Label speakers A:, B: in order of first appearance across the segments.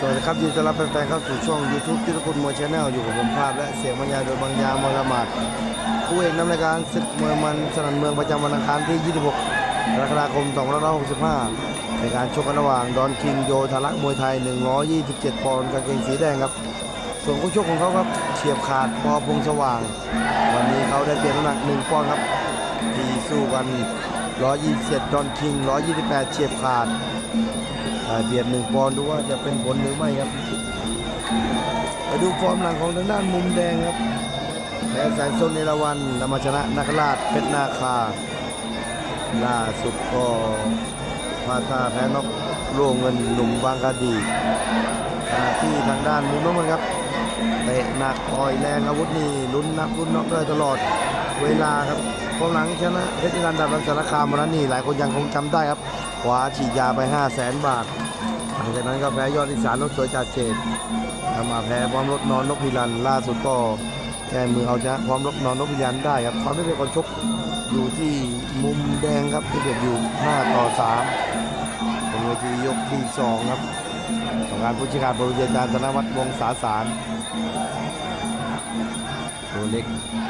A: สวัสดีครับยินดีต้อนรับแฟนๆเข้าสู่ช่อง YouTube ที่ทุกคนมวยชาแนลอยู่กับผมภาพและเสียงบรรยายโดยบางยามวยละมาดผู้เอกนำรายการศึกมวยมันสนันเมืองประจำวันอังคารที่ 26กรกฎาคม2565ในการชกกันระหว่างดอนคิงโยธารักมวยไทย 127 ปอนด์กางเกงสีแดงครับ ส่วนคู่ชกของเขาครับเฉียบขาดพอพงสว่าง วันนี้เขาได้เปลี่ยนน้ำหนัก 1 ปอนด์ครับที่สู้กัน 127 ดอนคิง 128 เฉียบขาด เบียดหนึ่งปอนด์ดูว่าจะเป็นผลหรือไม่ครับ ไปดูฟอร์มหลังของทางด้านมุมแดงครับแพ้แสนส้นเนราวันนำมาชนะนักราชเพชรนาคา ล่าสุดก็พาท่าแพ้นกโล่เงินหนุ่มบางกะดีที่ทางด้านมุมน้ำมันครับเตะหนักอ่อยแรงอาวุธนี่ลุ้นนับลุ้นน็อกได้ตลอดเวลาครับฟอร์มหลังชนะเพชรนิรันดร์ดับรันสารคามมาแล้วนี่หลายคนยังคงจำได้ครับ ขวาฉีดยาไป 5 0 0แสนบาท หลังจากนั้นก็แพ้ยอดอีสานนกสวยจ่าเจดทำมาแพ้พร้อมรถนอนนกพิรัน ล่าสุดก็แก้มือเอาชนะพร้อมรถนอนนกพิรันได้ครับความได้เป็นคนชกอยู่ที่มุมแดงครับที่เด็ดอยู่5ต่อ3เป็นเวทียกที่ 2 ครับของการผู้ชี้ขาดบริเวณการธนวัฒน์วงศาสารตัวเล็ก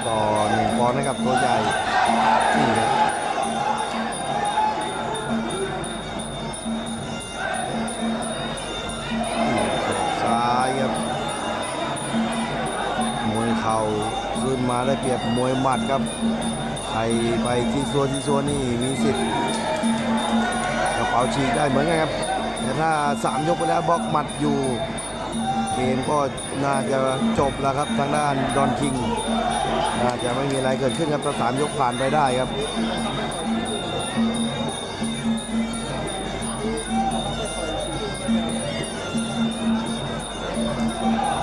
A: ต่อหนึ่งปอนด์นะครับตัวใหญ่ มวยหมัดครับใครไปที่ซัวที่ซัวนี่มีสิทธิ์กระเป๋าฉีกได้เหมือนกันครับ แต่ถ้าสามยกไปแล้วบล็อกหมัดอยู่เกมก็น่าจะจบแล้วครับทางด้านดอนคิงน่าจะไม่มีอะไรเกิดขึ้นครับถ้าสามยกผ่านไปได้ครับ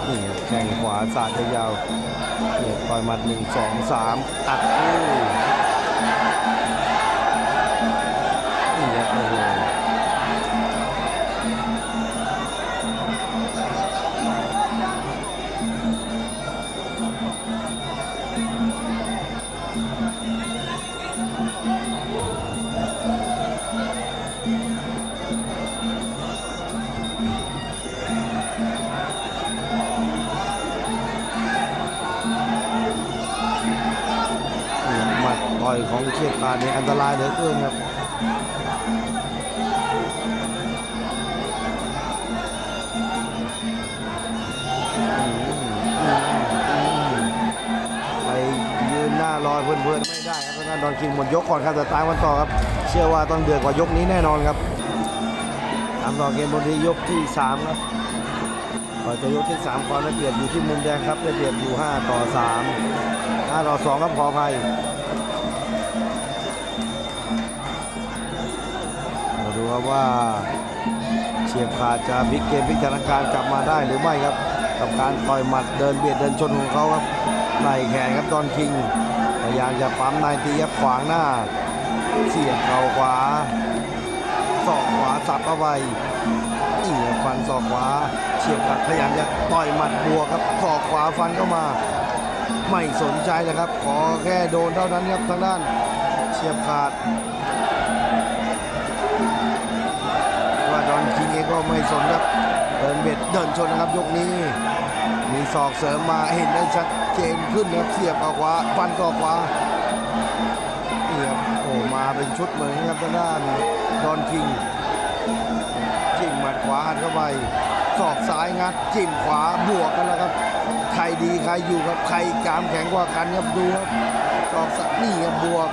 A: นี่แข้งขวาสาดยาว ต่อยหมัดหนึ่งสองสามอัดอู้ บาดเนี่อันตรายเหลือเกินครับไปยืนหน้ารอเพื่อนๆไม่ได้ครับทางด้านดอนคิงหมดยกก่อนครับแต่ตายวันต่อครับ เชื่อว่าต้องเดือดกว่ายกนี้แน่นอนครับตามต่อเกมบนที่ยกที่3ครับก่อนจะยกที่3ความได้เปรียบอยู่ที่มุมแดงครับได้เปรียบอยู่ 5 ต่อ 3 5 ต่อ 2 ครับขออภัย ครับว่าเฉียบขาดจะพลิกเกมพลิกสถานการณ์กลับมาได้หรือไม่ครับ กับการต่อยหมัดเดินเบียดเดินชนของเขาครับไล่แขนครับดอนคิงพยายามจะปั๊มนายตีครับขวางหน้า เสียบเข่าขวาศอกขวาสับเข้าไปนี่ครับฟันศอกขวาเฉียบขาดพยายามจะต่อยหมัดบวกครับศอกขวาฟันเข้ามา ไม่สนใจเลยครับ ขอแค่โดนเท่านั้นครับทางด้านเฉียบขาด ก็ไม่สนครับเดินเบ็ดเดินชนนะครับยกนี้ มีศอกเสริมมาเห็นได้ชัดเจนขึ้นครับเสียบเข้าขวาฟันศอขวานี่ครับโอ้มาเป็นชุดเหมือนกันครับทางด้านดอนคิงจิ้มหมัดขวาอัดเข้าไปศอกซ้ายงัดจิ้มขวาบวกกันแล้วครับใครดีใครอยู่ครับใครกามแข็งกว่ากันครับดูครับศอกสักนี่ครับบวก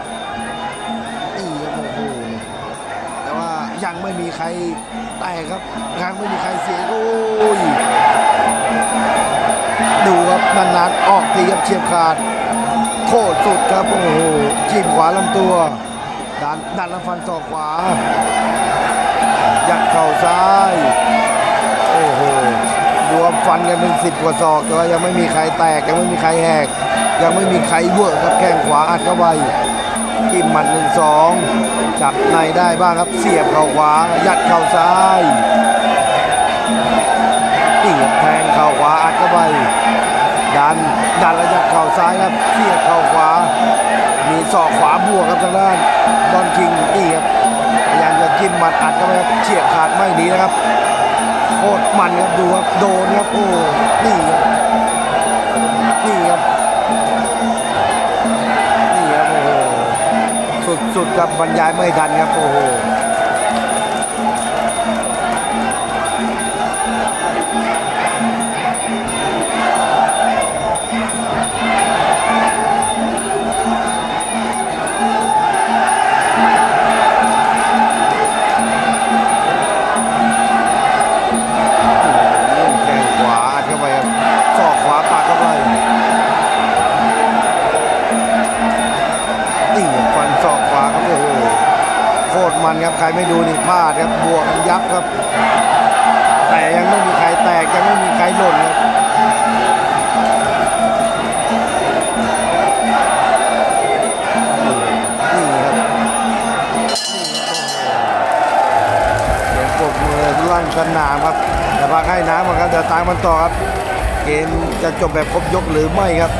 A: ยังไม่มีใครแตกครับยังไม่มีใครเสียโอ้ยดูครับนานๆออกทีครับเฉียบขาด โคตรสุดครับโอ้โหจิ้มขวาลำตัวดันดันลำฟันศอกขวา ยัดเข่าซ้าย โอ้โหรวมฟันกันเป็นสิบกว่าศอกแต่ว่ายังไม่มีใครแตกยังไม่มีใครแหก ยังไม่มีใครเวอร์ครับแข้งขวาอัดเข้าไป จิ้มหมัดหนึ่งสองจับในได้บ้างครับเสียบเข่าขวา ยัดเข่าซ้ายนี่ครับแทงเข่าขวาอัดเข้าไปดันดันแล้วยัดเข่าซ้ายครับเสียบเข่าขวา มีศอกขวาบวกครับทางด้านดอนคิงนี่ครับพยายามจะจิ้มหมัดอัดเข้าไปครับเฉียบขาดไม่ดีนะครับโคตรมันครับดูครับโดนครับโอ้นี่ครับนี่ครับ สุดๆครับบรรยายไม่ทันครับโอ้โห โคตรมันครับ ใครไม่ดูนี่พลาดครับ บวกยับครับ แต่ยังไม่มีใครแตก ยังไม่มีใครหล่นครับนี่ครับเสียงปรบมือลั่นสนามครับ แต่พักให้น้ำก่อนครับ เดี๋ยวตามมันต่อครับ เกมจะจบแบบครบยกหรือไม่ครับ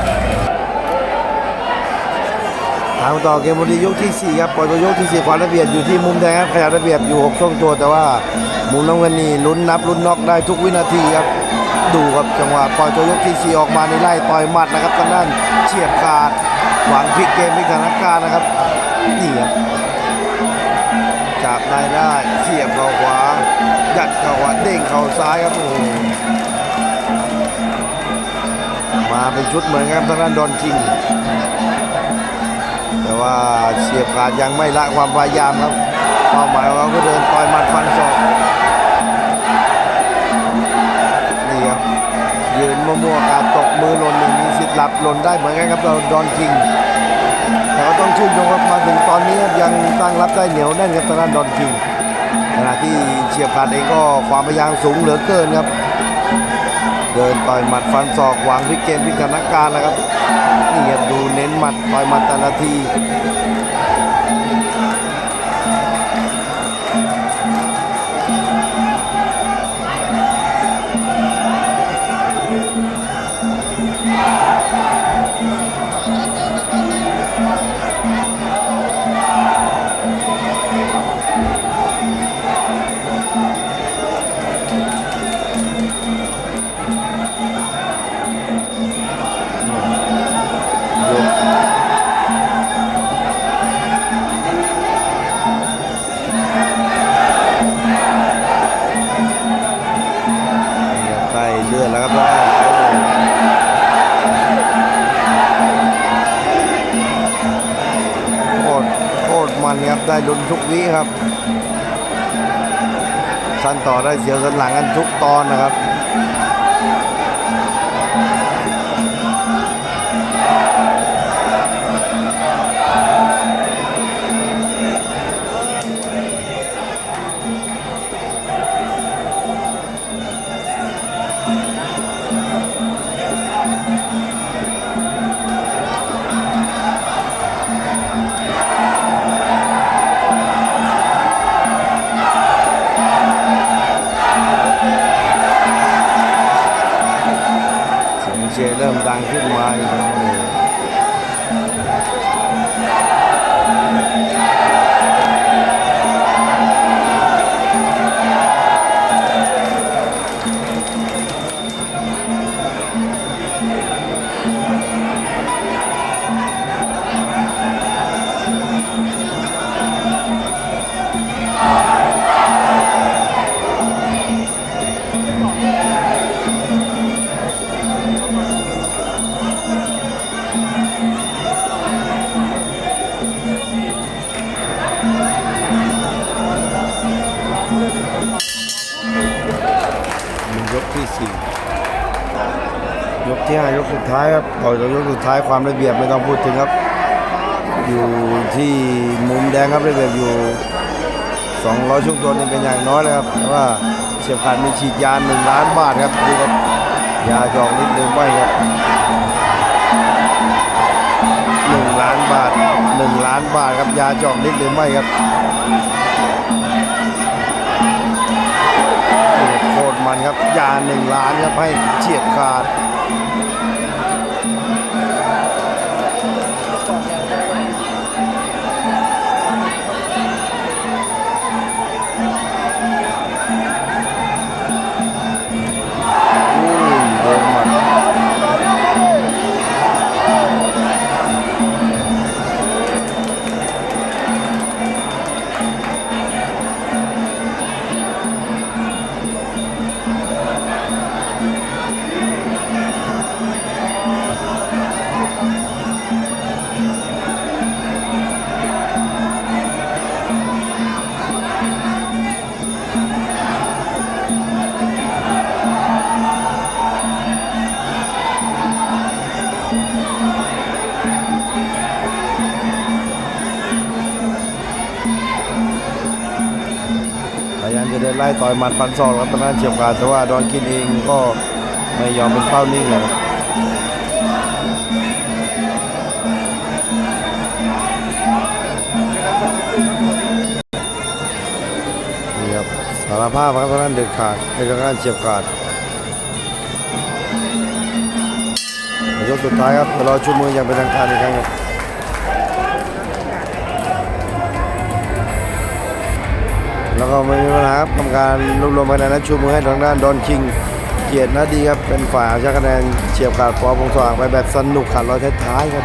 A: ตามต่อเกมวันนี้ยกที่ 4 ครับปล่อยตัวยกที่4ความระเบียบอยู่ที่มุมแดงครับขยับระเบียบอยู่6ช่วงตัว แต่ว่ามุมน้ำเงินนี่ลุ้นนับลุ้นน็อกได้ทุกวินาทีครับดูครับจังหวะปล่อยตัวยกที่ 4 ออกมาในไล่ต่อยหมัดนะครับทางด้านเฉียบขาดหวังพลิกเกมพลิกสถานการณ์นะครับนี่ครับจับได้ได้เสียบเข่าขวายัดเข่าขวาเด้งเข่าซ้ายครับโอ้โหมาเป็นชุดเหมือนกันครับทางด้านดอนคิง แต่ว่าเฉียบขาดยังไม่ละความพยายามครับเป้าหมายของเขาก็เดินต่อยหมัดฟันศอกนี่ครับยืนมั่วๆการตกมือหล่นนี่งมีสิทธิ์หลับหล่นได้เหมือนกันครับเราดอนคิงแต่ก็ต้องชื่นชมครับมาถึงตอนนี้ครับยังตั้งรับได้เหนียวแน่นครับทางด้านดอนคิงขณะที่เฉียบขาดเองก็ความพยายามสูงเหลือเกินครับ เดินต่อยหมัดฟันศอกวางพลิกเกมพลิกสถานการณ์นะครับนี่ครับดูเน้น มัดต่อยหมัดแต่ละที ได้ลุ้นทุกวิครับสั้นต่อได้เสียวสันหลังกันทุกตอนนะครับ เสียงเชียร์เริ่มดังขึ้นมาอีกแล้ว ยกที่สี่ยกที่ห้ายกสุดท้ายครับต่อยตัวยกสุดท้ายความระเบียบไม่ต้องพูดถึงครับ อยู่ที่มุมแดงครับระเบียบอยู่200ช่วงตัวนี่เป็นอย่างน้อยเลยครับแต่ว่าเฉียบขาดมีฉีดยา1ล้านบาทครับดูครับยาจองนิดนึงไม่ครับ1ล้านบาท1ล้านบาทครับยาจองนิดหรือไม่ครับ โคตรมันครับยาหนึ่งล้านครับให้เฉียบขาด ยังจะไล่ต่อยหมัดฟันศอกครับตอนนั้นเฉียบขาดแต่ว่าดอนกินเองก็ไม่ยอมเป็นเป้านิ่งเลยครับนี่ครับสารภาพครับตอนนั้นเด็ดขาดในการเฉียบขาดยกสุดท้ายครับเดี๋ยวเราชูมืออย่างเป็นทางการอีกครั้งครับ แล้วก็ไม่มีปัญหาครับทำการรวบรวมคะแนนและชูมือให้ทางด้านดอนคิง เกียรตินาดีครับเป็นฝ่ายเอาชนะคะแนนเฉียบขาดฟอพงสว่างไปแบบสนุกขาดร้อยท้ายๆครับ